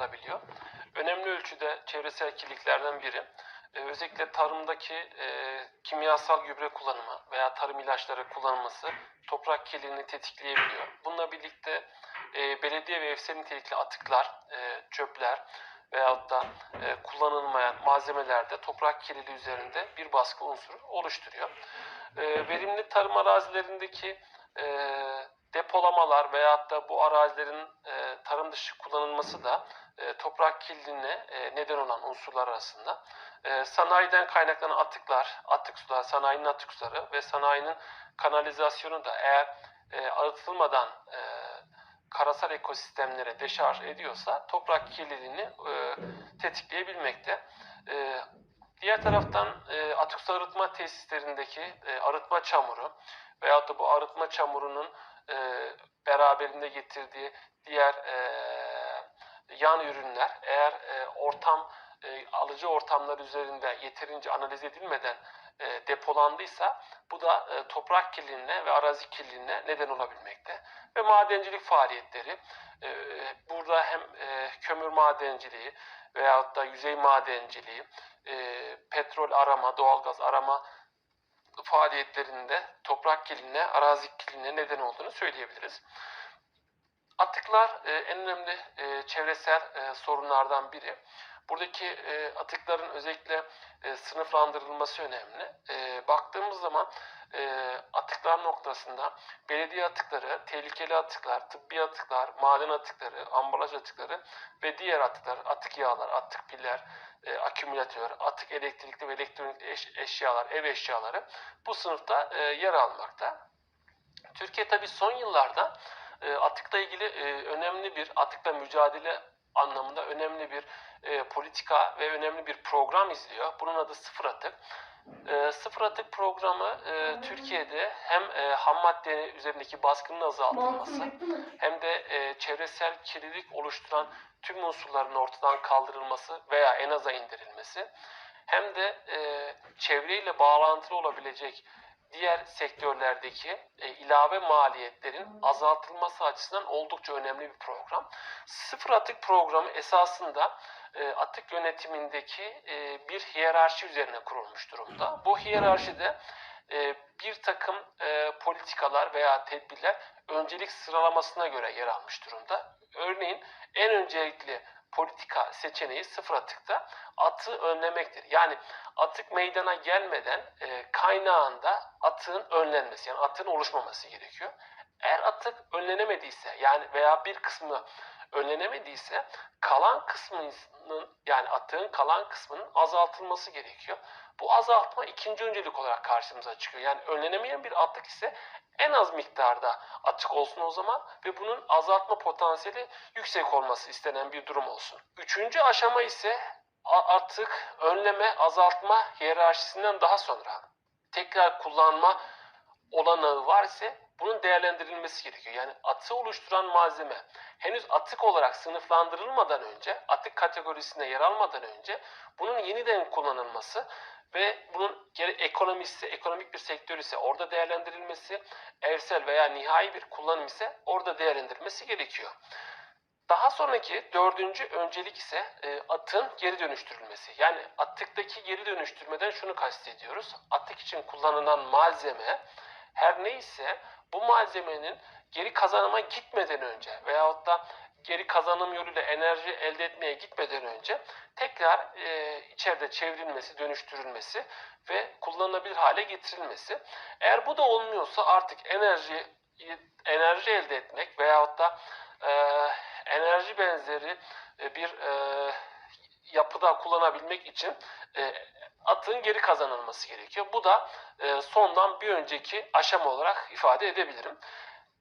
sınıflandırılabiliyor. Önemli ölçüde çevresel kirliliklerden biri. E, özellikle tarımdaki e, kimyasal gübre kullanımı veya tarım ilaçları kullanılması toprak kirliliğini tetikleyebiliyor. Bununla birlikte e, belediye ve evsel nitelikli atıklar, e, çöpler veyahut da e, kullanılmayan malzemelerde toprak kirliliği üzerinde bir baskı unsuru oluşturuyor. E, verimli tarım arazilerindeki e, depolamalar veyahut da bu arazilerin e, tarım dışı kullanılması da e, toprak kirliliğine e, neden olan unsurlar arasında. E, sanayiden kaynaklanan atıklar, atık sular, sanayinin atık suları ve sanayinin kanalizasyonu da eğer e, arıtılmadan karasal ekosistemlere deşarj ediyorsa toprak kirliliğini tetikleyebilmekte. Diğer taraftan atık su arıtma tesislerindeki arıtma çamuru veyahut da bu arıtma çamurunun beraberinde getirdiği diğer e, yan ürünler eğer e, ortam e, alıcı ortamlar üzerinde yeterince analiz edilmeden e, depolandıysa bu da e, toprak kirliliğine ve arazi kirliliğine neden olabilmekte. Ve madencilik faaliyetleri e, burada hem e, kömür madenciliği veyahut da yüzey madenciliği, e, petrol arama, doğalgaz arama faaliyetlerinde toprak kirliliğine, arazi kirliliğine neden olduğunu söyleyebiliriz. Atıklar e, en önemli e, çevresel e, sorunlardan biri. Buradaki e, atıkların özellikle e, sınıflandırılması önemli. E, baktığımız zaman e, atıklar noktasında belediye atıkları, tehlikeli atıklar, tıbbi atıklar, maden atıkları, ambalaj atıkları ve diğer atıklar, atık yağlar, atık piller, e, akümülatör, atık elektrikli ve elektronik eş, eşyalar, ev eşyaları bu sınıfta e, yer almakta. Türkiye tabi son yıllarda e, atıkla ilgili e, önemli bir atıkla mücadele anlamında önemli bir e, politika ve önemli bir program izliyor. Bunun adı Sıfır Atık. E, Sıfır Atık programı e, Türkiye'de hem e, ham madde üzerindeki baskının azaltılması hem de e, çevresel kirlilik oluşturan tüm unsurların ortadan kaldırılması veya en aza indirilmesi hem de e, çevreyle bağlantılı olabilecek diğer sektörlerdeki e, ilave maliyetlerin azaltılması açısından oldukça önemli bir program. Sıfır atık programı esasında e, atık yönetimindeki e, bir hiyerarşi üzerine kurulmuş durumda. Bu hiyerarşide e, bir takım e, politikalar veya tedbirler öncelik sıralamasına göre yer almış durumda. Örneğin en öncelikli politika seçeneği sıfır atıkta atığı önlemektir. Yani atık meydana gelmeden e, kaynağında atığın önlenmesi yani atığın oluşmaması gerekiyor. Eğer atık önlenemediyse yani veya bir kısmı önlenemediyse kalan kısmının yani atığın kalan kısmının azaltılması gerekiyor. Bu azaltma ikinci öncelik olarak karşımıza çıkıyor. Yani önlenemeyen bir atık ise en az miktarda atık olsun o zaman ve bunun azaltma potansiyeli yüksek olması istenen bir durum olsun. Üçüncü aşama ise atık önleme azaltma hiyerarşisinden daha sonra tekrar kullanma olanağı var ise bunun değerlendirilmesi gerekiyor. Yani atığı oluşturan malzeme henüz atık olarak sınıflandırılmadan önce, atık kategorisine yer almadan önce bunun yeniden kullanılması ve bunun geri ekonomisi, ekonomik bir sektör ise orada değerlendirilmesi, evsel veya nihai bir kullanım ise orada değerlendirilmesi gerekiyor. Daha sonraki dördüncü öncelik ise e, atın geri dönüştürülmesi. Yani atıktaki geri dönüştürmeden şunu kastediyoruz. Atık için kullanılan malzeme her neyse bu malzemenin geri kazanıma gitmeden önce veyahut da geri kazanım yoluyla enerji elde etmeye gitmeden önce tekrar e, içeride çevrilmesi, dönüştürülmesi ve kullanılabilir hale getirilmesi. Eğer bu da olmuyorsa artık enerji enerji elde etmek veyahut da e, enerji benzeri e, bir e, yapıda kullanabilmek için e, atığın geri kazanılması gerekiyor. Bu da e, sondan bir önceki aşama olarak ifade edebilirim.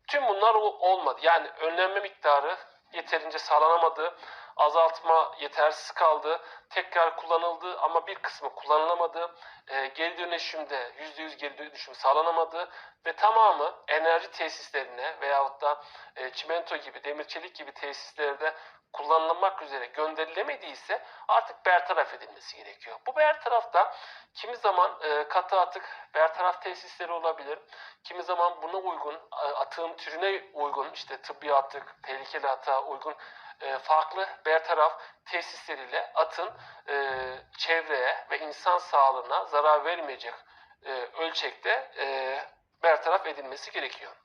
Tüm bunlar olmadı. Yani önlenme miktarı yeterince sağlanamadı. azaltma yetersiz kaldı. Tekrar kullanıldı ama bir kısmı kullanılamadı. E, geri dönüşümde %100 geri dönüşüm sağlanamadı ve tamamı enerji tesislerine veyahut da e, çimento gibi, demir çelik gibi tesislerde kullanılmak üzere gönderilemediyse artık bertaraf edilmesi gerekiyor. Bu bertarafta kimi zaman e, katı atık bertaraf tesisleri olabilir. Kimi zaman buna uygun, atığın türüne uygun, işte tıbbi atık, tehlikeli atığa uygun e, farklı bertaraf tesisleriyle atın e, çevreye ve insan sağlığına zarar vermeyecek e, ölçekte e, bertaraf edilmesi gerekiyor.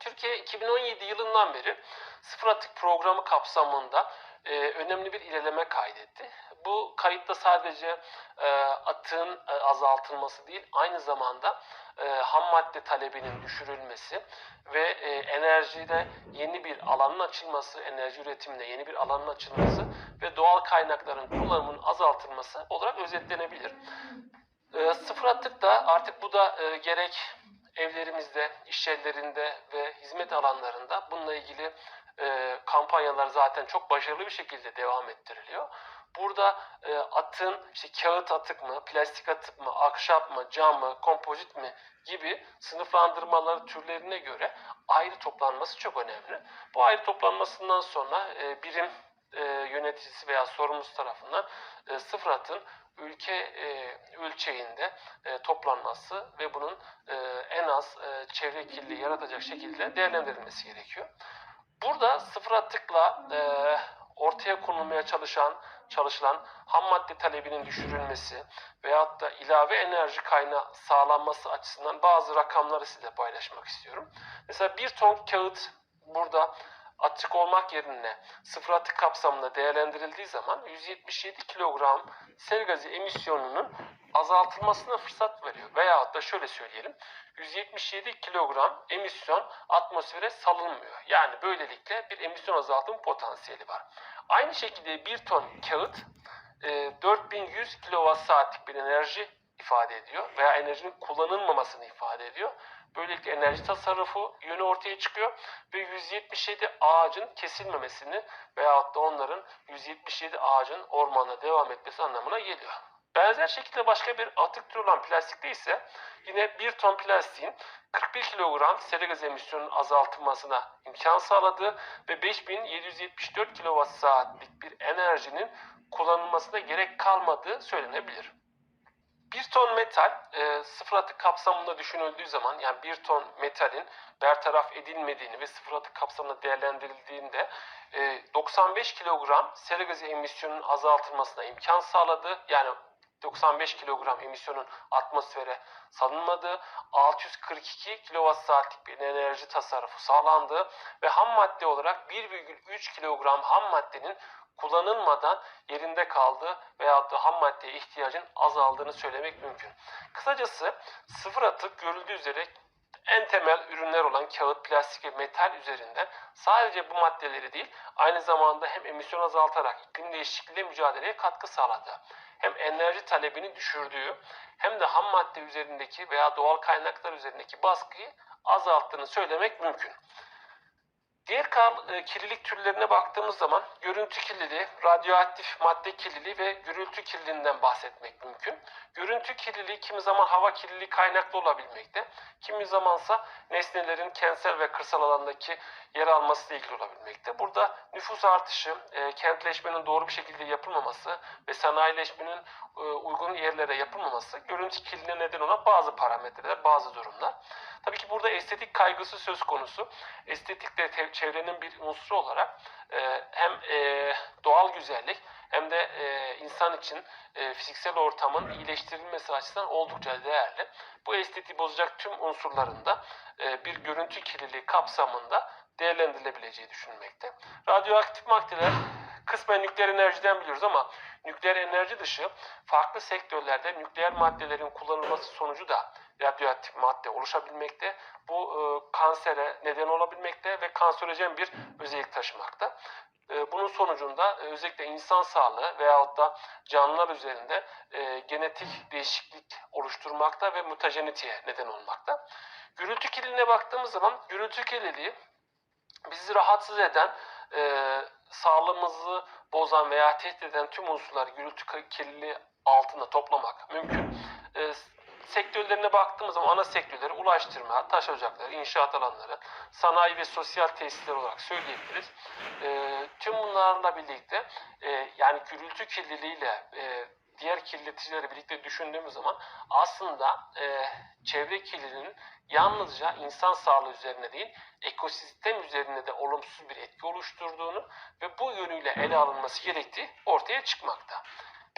Türkiye 2017 yılından beri sıfır atık programı kapsamında e, önemli bir ilerleme kaydetti. Bu kayıtta sadece e, atığın e, azaltılması değil, aynı zamanda e, ham madde talebinin düşürülmesi ve e, enerjide yeni bir alanın açılması, enerji üretiminde yeni bir alanın açılması ve doğal kaynakların kullanımının azaltılması olarak özetlenebilir. E, sıfır atık da artık bu da e, gerek evlerimizde, iş yerlerinde ve hizmet alanlarında bununla ilgili e, kampanyalar zaten çok başarılı bir şekilde devam ettiriliyor. Burada e, atın işte kağıt atık mı, plastik atık mı, ahşap mı, cam mı, kompozit mi gibi sınıflandırmaları türlerine göre ayrı toplanması çok önemli. Bu ayrı toplanmasından sonra e, birim e, yöneticisi veya sorumlusu tarafından e, sıfır atın ülke e, ölçeğinde e, toplanması ve bunun e, en az e, çevre kirliliği yaratacak şekilde değerlendirilmesi gerekiyor. Burada sıfır atıkla e, ortaya konulmaya çalışan çalışılan ham madde talebinin düşürülmesi veyahut da ilave enerji kaynağı sağlanması açısından bazı rakamları size paylaşmak istiyorum. Mesela bir ton kağıt burada atık olmak yerine sıfır atık kapsamında değerlendirildiği zaman 177 kilogram sera gazı emisyonunun azaltılmasına fırsat veriyor. Veyahut da şöyle söyleyelim 177 kilogram emisyon atmosfere salınmıyor. Yani böylelikle bir emisyon azaltım potansiyeli var. Aynı şekilde bir ton kağıt e, 4100 kilowatt saatlik bir enerji ifade ediyor veya enerjinin kullanılmamasını ifade ediyor. Böylelikle enerji tasarrufu yönü ortaya çıkıyor ve 177 ağacın kesilmemesini veyahut da onların 177 ağacın ormanda devam etmesi anlamına geliyor. Benzer şekilde başka bir atık türü olan plastikte ise yine 1 ton plastiğin 41 kilogram sera gaz emisyonunun azaltılmasına imkan sağladı ve 5774 kilowatt bir enerjinin kullanılmasına gerek kalmadığı söylenebilir. Bir ton metal e, sıfır atık kapsamında düşünüldüğü zaman yani bir ton metalin bertaraf edilmediğini ve sıfır atık kapsamında değerlendirildiğinde e, 95 kilogram sera gazı emisyonunun azaltılmasına imkan sağladı. Yani 95 kilogram emisyonun atmosfere salınmadığı, 642 kilowatt saatlik bir enerji tasarrufu sağlandı ve ham madde olarak 1,3 kilogram ham maddenin kullanılmadan yerinde kaldı veyahut da ham maddeye ihtiyacın azaldığını söylemek mümkün. Kısacası sıfır atık görüldüğü üzere en temel ürünler olan kağıt, plastik ve metal üzerinden sadece bu maddeleri değil aynı zamanda hem emisyon azaltarak iklim değişikliğiyle mücadeleye katkı sağladı. Hem enerji talebini düşürdüğü hem de ham madde üzerindeki veya doğal kaynaklar üzerindeki baskıyı azalttığını söylemek mümkün. Diğer e, kirlilik türlerine baktığımız zaman görüntü kirliliği, radyoaktif madde kirliliği ve gürültü kirliliğinden bahsetmek mümkün. Görüntü kirliliği kimi zaman hava kirliliği kaynaklı olabilmekte, kimi zamansa nesnelerin kentsel ve kırsal alandaki yer alması ile ilgili olabilmekte. Burada nüfus artışı, e, kentleşmenin doğru bir şekilde yapılmaması ve sanayileşmenin e, uygun yerlere yapılmaması görüntü kirliliğine neden olan bazı parametreler, bazı durumlar. Tabii ki burada estetik kaygısı söz konusu. Estetik de te- çevrenin bir unsuru olarak e, hem e, doğal güzellik hem de e, insan için e, fiziksel ortamın iyileştirilmesi açısından oldukça değerli. Bu estetiği bozacak tüm unsurlarında e, bir görüntü kirliliği kapsamında değerlendirilebileceği düşünülmekte. Radyoaktif maddeler kısmen nükleer enerjiden biliyoruz ama nükleer enerji dışı farklı sektörlerde nükleer maddelerin kullanılması sonucu da radyoaktif madde oluşabilmekte. Bu e, kansere neden olabilmekte ve kanserojen bir özellik taşımakta. E, bunun sonucunda e, özellikle insan sağlığı veyahut da canlılar üzerinde e, genetik değişiklik oluşturmakta ve mutajeniteye neden olmakta. Gürültü kirliliğine baktığımız zaman gürültü kirliliği bizi rahatsız eden sağlığımızı bozan veya tehdit eden tüm unsurları gürültü kirliliği altında toplamak mümkün. E, sektörlerine baktığımız zaman ana sektörleri ulaştırma, taş ocakları, inşaat alanları, sanayi ve sosyal tesisler olarak söyleyebiliriz. E, tüm bunlarla birlikte e, yani gürültü kirliliğiyle e, diğer kirleticileri birlikte düşündüğümüz zaman aslında e, çevre kirliliğinin yalnızca insan sağlığı üzerine değil ekosistem üzerine de olumsuz bir etki oluşturduğunu ve bu yönüyle ele alınması gerektiği ortaya çıkmakta.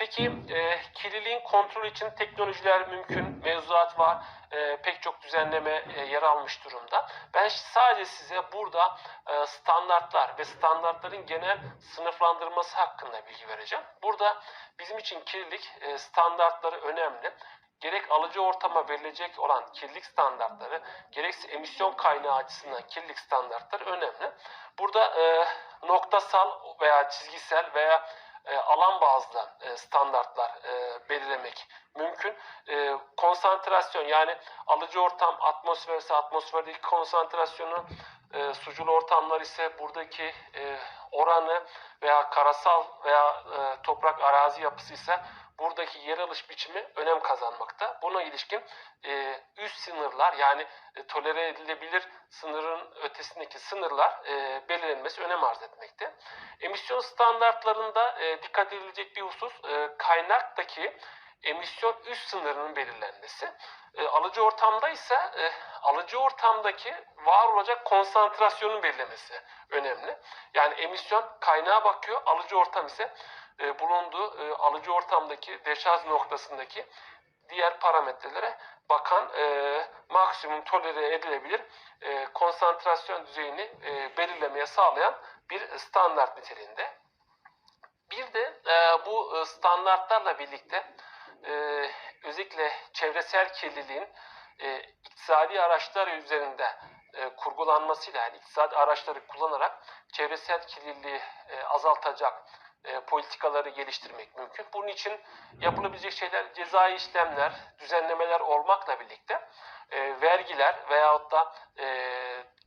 Peki e, kirliliğin kontrol için teknolojiler mümkün, mevzuat var, e, pek çok düzenleme e, yer almış durumda. Ben sadece size burada e, standartlar ve standartların genel sınıflandırması hakkında bilgi vereceğim. Burada bizim için kirlilik e, standartları önemli. Gerek alıcı ortama verilecek olan kirlilik standartları, gerekse emisyon kaynağı açısından kirlilik standartları önemli. Burada e, noktasal veya çizgisel veya e, alan bazlı e, standartlar e, belirlemek mümkün. E, konsantrasyon yani alıcı ortam atmosfer ise atmosferdeki konsantrasyonu, e, ortamlar ise buradaki oranı veya karasal veya toprak arazi yapısı ise buradaki yer alış biçimi önem kazanmakta. Buna ilişkin e, üst sınırlar yani e, tolere edilebilir sınırın ötesindeki sınırlar e, belirlenmesi önem arz etmekte. Emisyon standartlarında e, dikkat edilecek bir husus e, kaynaktaki emisyon üst sınırının belirlenmesi. E, alıcı ortamda ise e, alıcı ortamdaki var olacak konsantrasyonun belirlemesi önemli. Yani emisyon kaynağa bakıyor, alıcı ortam ise e, bulunduğu e, alıcı ortamdaki deşarj noktasındaki diğer parametrelere bakan e, maksimum tolere edilebilir e, konsantrasyon düzeyini e, belirlemeye sağlayan bir standart niteliğinde. Bir de e, bu e, standartlarla birlikte e, özellikle çevresel kirliliğin e, iktisadi araçlar üzerinde e, kurgulanmasıyla yani iktisadi araçları kullanarak çevresel kirliliği e, azaltacak e, politikaları geliştirmek mümkün. Bunun için yapılabilecek şeyler cezai işlemler, düzenlemeler olmakla birlikte e, vergiler veyahut da e,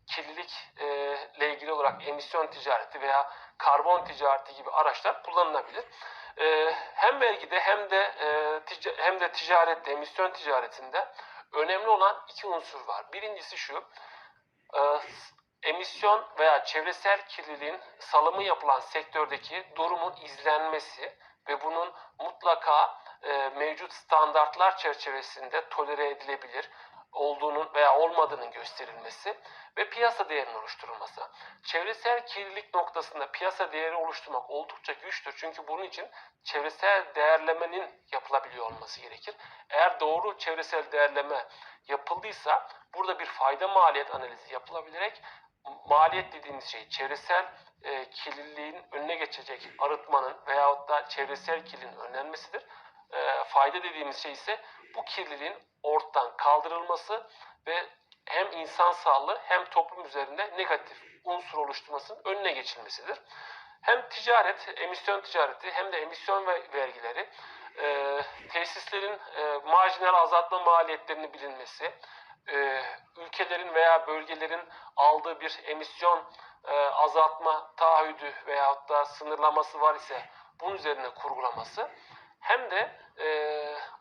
kirlilikle ilgili olarak emisyon ticareti veya karbon ticareti gibi araçlar kullanılabilir. E, hem vergide hem de e, tica- hem de ticarette, emisyon ticaretinde önemli olan iki unsur var. Birincisi şu, e, emisyon veya çevresel kirliliğin salımı yapılan sektördeki durumun izlenmesi ve bunun mutlaka e, mevcut standartlar çerçevesinde tolere edilebilir olduğunun veya olmadığının gösterilmesi ve piyasa değerinin oluşturulması. Çevresel kirlilik noktasında piyasa değeri oluşturmak oldukça güçtür. Çünkü bunun için çevresel değerlemenin yapılabiliyor olması gerekir. Eğer doğru çevresel değerleme yapıldıysa burada bir fayda maliyet analizi yapılabilerek maliyet dediğimiz şey çevresel e, kirliliğin önüne geçecek arıtmanın veyahut da çevresel kirliliğin önlenmesidir. E, fayda dediğimiz şey ise bu kirliliğin ortadan kaldırılması ve hem insan sağlığı hem toplum üzerinde negatif unsur oluşturmasının önüne geçilmesidir. Hem ticaret, emisyon ticareti hem de emisyon ve vergileri e, tesislerin e, marjinal azaltma maliyetlerinin bilinmesi, e, ülkelerin veya bölgelerin aldığı bir emisyon e, azaltma taahhüdü veyahut da sınırlaması var ise bunun üzerine kurgulaması hem de e,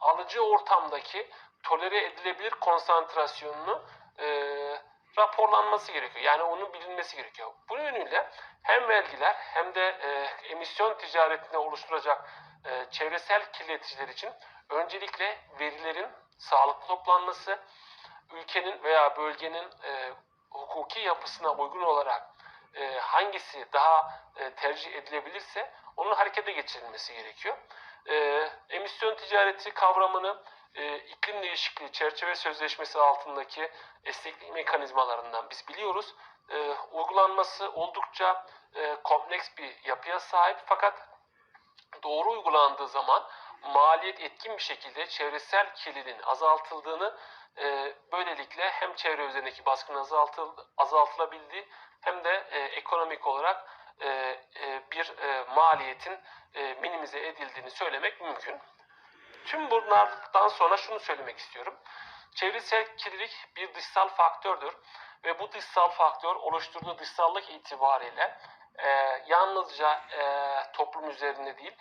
alıcı ortamdaki tolere edilebilir konsantrasyonunu e, raporlanması gerekiyor. Yani onun bilinmesi gerekiyor. Bu yönüyle hem vergiler hem de e, emisyon ticaretinde oluşturacak e, çevresel kirleticiler için öncelikle verilerin sağlıklı toplanması, ülkenin veya bölgenin e, hukuki yapısına uygun olarak e, hangisi daha e, tercih edilebilirse onun harekete geçirilmesi gerekiyor. E, emisyon ticareti kavramını e, iklim değişikliği çerçeve sözleşmesi altındaki esneklik mekanizmalarından biz biliyoruz. E, uygulanması oldukça e, kompleks bir yapıya sahip fakat doğru uygulandığı zaman maliyet etkin bir şekilde çevresel kirliliğin azaltıldığını e, böylelikle hem çevre üzerindeki baskının azaltıl, azaltılabildiği hem de e, ekonomik olarak e, e, bir e, maliyetin e, minimize edildiğini söylemek mümkün. Tüm bunlardan sonra şunu söylemek istiyorum. Çevresel kirlilik bir dışsal faktördür ve bu dışsal faktör oluşturduğu dışsallık itibariyle e, yalnızca e, toplum üzerinde değil,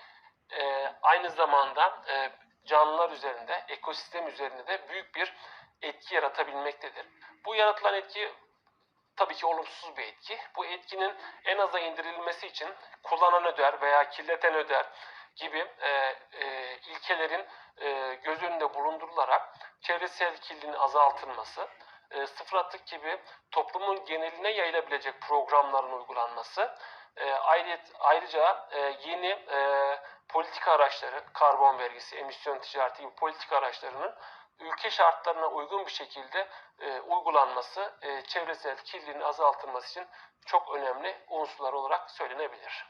aynı zamanda e, canlılar üzerinde, ekosistem üzerinde de büyük bir etki yaratabilmektedir. Bu yaratılan etki tabii ki olumsuz bir etki. Bu etkinin en aza indirilmesi için kullanan öder veya kirleten öder gibi e, e, ilkelerin e, göz önünde bulundurularak çevresel kirliliğin azaltılması, e, sıfır atık gibi toplumun geneline yayılabilecek programların uygulanması, e, ayrıca, ayrıca e, yeni e, politika araçları, karbon vergisi, emisyon ticareti gibi politika araçlarının ülke şartlarına uygun bir şekilde e, uygulanması e, çevresel kirliliğin azaltılması için çok önemli unsurlar olarak söylenebilir.